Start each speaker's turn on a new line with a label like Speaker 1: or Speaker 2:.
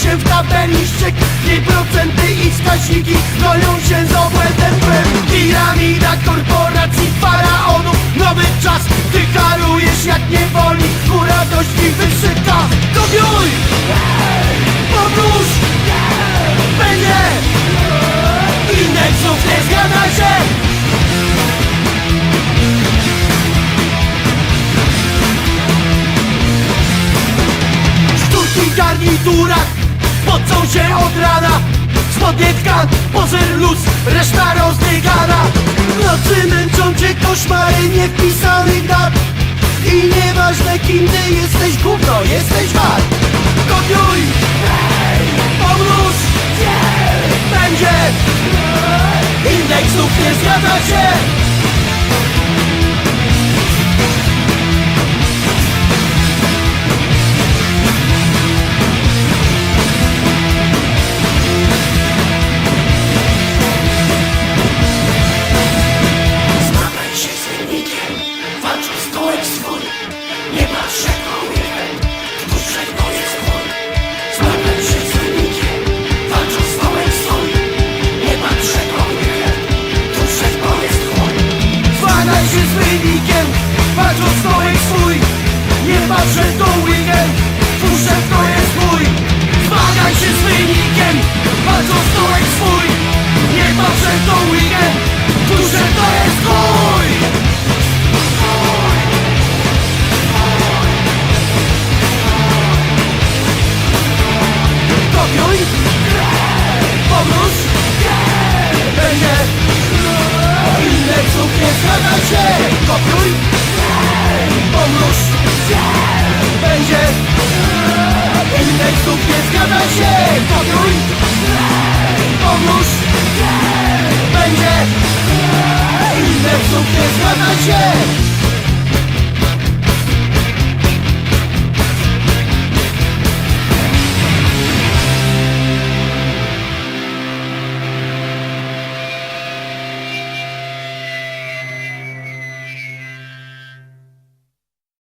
Speaker 1: Się w tabeli szczyk procenty i wskaźniki Gnoją się z obłędem. Piramida korporacji faraonów Nowy czas. Od rana Spodnie tkan, pozer luz Reszta rozdygana W nocy męczą cię koszmary Niewpisanych dat I nieważne kim ty jesteś Gówno, jesteś wart. Kopiuj!
Speaker 2: Z wynikiem. Patrz o stołek swój Nie
Speaker 1: patrzę to weekend się! Podrój! Pomóż Będzie! Inne psów nie zgadza się!